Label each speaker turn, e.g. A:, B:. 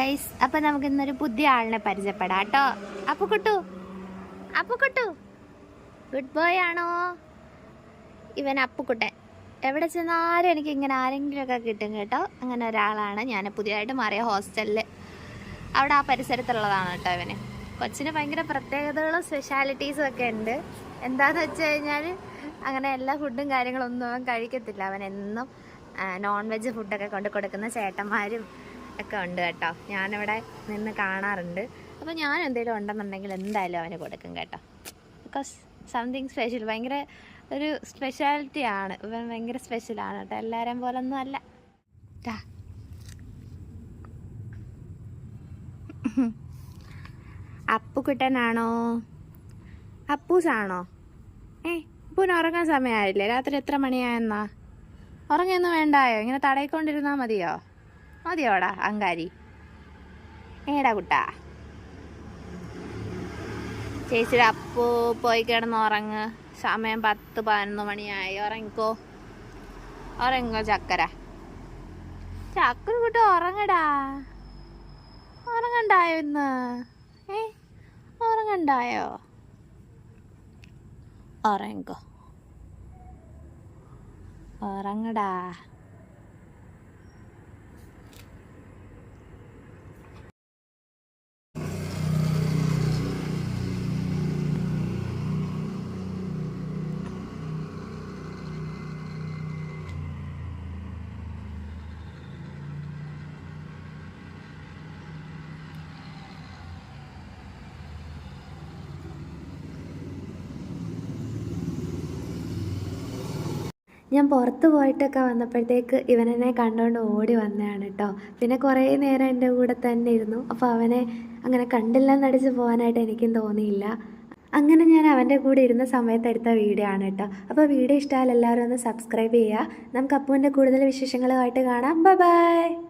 A: Guys അപ്പൊ നമുക്ക് ഇന്നൊരു പുതിയ ആളിനെ പരിചയപ്പെടാം കേട്ടോ. അപ്പു കുട്ടു അപ്പു കുട്ടു. ഗുഡ് ബോയ് ആണോ? ഇവൻ അപ്പുക്കുട്ടൻ. എവിടെ ചെന്നാലും എനിക്ക് ഇങ്ങനെ ആരെങ്കിലുമൊക്കെ കിട്ടും കേട്ടോ. അങ്ങനെ ഒരാളാണ്. ഞാൻ പുതിയതായിട്ട് മാറിയ ഹോസ്റ്റലിൽ അവിടെ ആ പരിസരത്തുള്ളതാണ് കേട്ടോ ഇവന്. കൊച്ചിന് ഭയങ്കര പ്രത്യേകതകളും സ്പെഷ്യാലിറ്റീസും ഒക്കെ ഉണ്ട്. എന്താന്ന് വെച്ച് കഴിഞ്ഞാൽ അങ്ങനെ എല്ലാ ഫുഡും കാര്യങ്ങളൊന്നും അവൻ കഴിക്കത്തില്ല. അവൻ എന്നും നോൺ വെജ് ഫുഡൊക്കെ കൊണ്ട് കൊടുക്കുന്ന ചേട്ടന്മാരും ഒക്കെ ഉണ്ട് കേട്ടോ. ഞാനിവിടെ നിന്ന് കാണാറുണ്ട്. അപ്പോൾ ഞാൻ എന്തെങ്കിലും ഉണ്ടെന്നുണ്ടെങ്കിൽ എന്തായാലും അവന് കൊടുക്കും കേട്ടോ. ബിക്കോസ് സംതിങ് സ്പെഷ്യൽ ഭയങ്കര ഒരു സ്പെഷ്യാലിറ്റി ആണ്. ഇവൻ ഭയങ്കര സ്പെഷ്യലാണ് കേട്ടോ. എല്ലാവരെയും പോലെ ഒന്നും അല്ല. അപ്പുക്കുട്ടനാണോ അപ്പൂസാണോ? ഏ അപ്പൂന് ഉറങ്ങാൻ സമയമായില്ലേ? രാത്രി എത്ര മണിയായെന്നാ? ഉറങ്ങിയൊന്നും വേണ്ടായോ? ഇങ്ങനെ തടയിക്കൊണ്ടിരുന്നാൽ മതിയോ? മതിയോടാ അങ്കാരി. ഏടാ കുട്ടാ. ചേച്ചിയുടെ അപ്പോ പോയി കിടന്ന് ഉറങ്ങ്. സമയം പത്ത് പതിനൊന്ന് മണിയായി. ഉറങ്ങിക്കോ. ഉറങ്ങിക്കോ ചക്കര. ചക്കര കുട്ടി ഉറങ്ങടാ. ഉറങ്ങണ്ടായോ ഇന്ന്? ഏ? ഉറങ്ങണ്ടായോ? ഉറങ്ങിക്കോ. ഉറങ്ങടാ. ഞാൻ പുറത്ത് പോയിട്ടൊക്കെ വന്നപ്പോഴത്തേക്ക് ഇവനെന്നെ കണ്ടുകൊണ്ട് ഓടി വന്നതാണ് കേട്ടോ പിന്നെ കുറേ നേരം എന്റെ കൂടെ തന്നെ ഇരുന്നു. അപ്പോൾ അവനെ അങ്ങനെ കണ്ടില്ലെന്നടിച്ച് പോകാനായിട്ട് എനിക്കും തോന്നിയില്ല. അങ്ങനെ ഞാൻ അവന്റെ കൂടെ ഇരുന്ന സമയത്ത് എടുത്ത വീഡിയോ ആണ് കേട്ടോ അപ്പോൾ വീഡിയോ ഇഷ്ടമായാൽ എല്ലാവരും ഒന്ന് സബ്സ്ക്രൈബ് ചെയ്യുക. നമുക്ക് അപ്പുവിന്റെ കൂടുതൽ വിശേഷങ്ങളുമായിട്ട് കാണാം. ബൈ